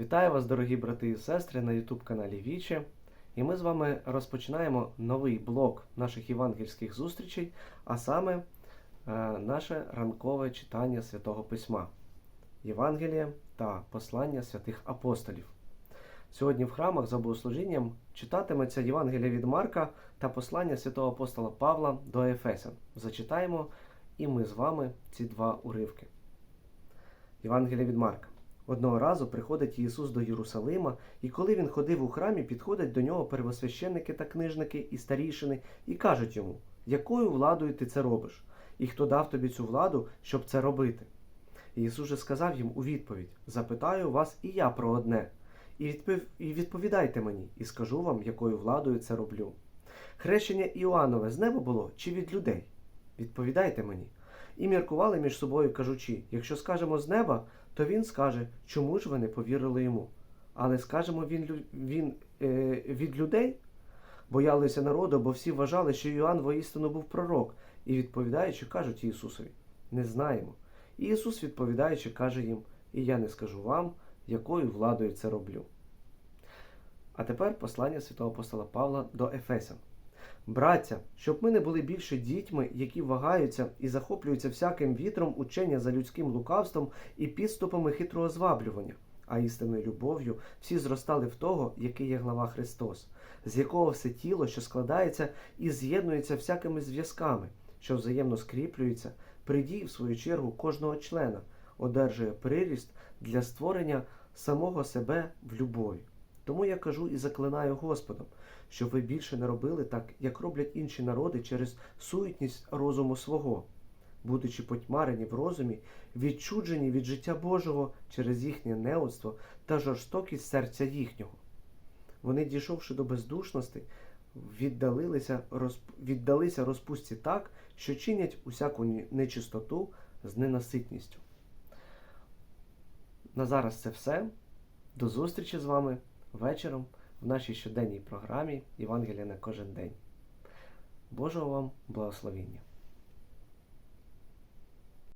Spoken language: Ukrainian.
Вітаю вас, дорогі брати і сестри, на YouTube каналі Віче. І ми з вами розпочинаємо новий блок наших євангельських зустрічей, а саме е, наше ранкове читання Святого Письма, Євангелія та послання святих апостолів. Сьогодні в храмах за богослужінням читатиметься Євангелія від Марка та послання святого апостола Павла до Ефесян. Зачитаємо і ми з вами ці два уривки. Євангелія від Марка. Одного разу приходить Ісус до Єрусалима, і коли він ходив у храмі, підходять до нього первосвященники та книжники і старішини і кажуть йому, якою владою ти це робиш, і хто дав тобі цю владу, щоб це робити. І Ісус же сказав їм у відповідь: Запитаю вас і я про одне, і, відпов... і відповідайте мені, і скажу вам, якою владою це роблю. Хрещення Іоаннове з неба було чи від людей? Відповідайте мені. І міркували між собою, кажучи: якщо скажемо з неба, то він скаже, чому ж ви не повірили йому. Але скажемо він, він е, від людей, боялися народу, бо всі вважали, що Йоанн воістину був пророк, і відповідаючи, кажуть Ісусові: Не знаємо. І Ісус, відповідаючи, каже їм: І я не скажу вам, якою владою це роблю. А тепер послання святого апостола Павла до Ефесян. Браття, щоб ми не були більше дітьми, які вагаються і захоплюються всяким вітром учення за людським лукавством і підступами хитрого зваблювання, а істинною любов'ю всі зростали в того, який є глава Христос, з якого все тіло, що складається і з'єднується всякими зв'язками, що взаємно скріплюються, придій, в свою чергу, кожного члена, одержує приріст для створення самого себе в любові. Тому я кажу і заклинаю Господом, щоб ви більше не робили так, як роблять інші народи через суетність розуму свого, будучи потьмарені в розумі, відчуджені від життя Божого через їхнє неоцтво та жорстокість серця їхнього. Вони, дійшовши до бездушності, віддалилися, розп... віддалися розпустці так, що чинять усяку нечистоту з ненаситністю. На зараз це все. До зустрічі з вами вечором в нашій щоденній програмі Євангелія на кожен день. Божого вам благословіння!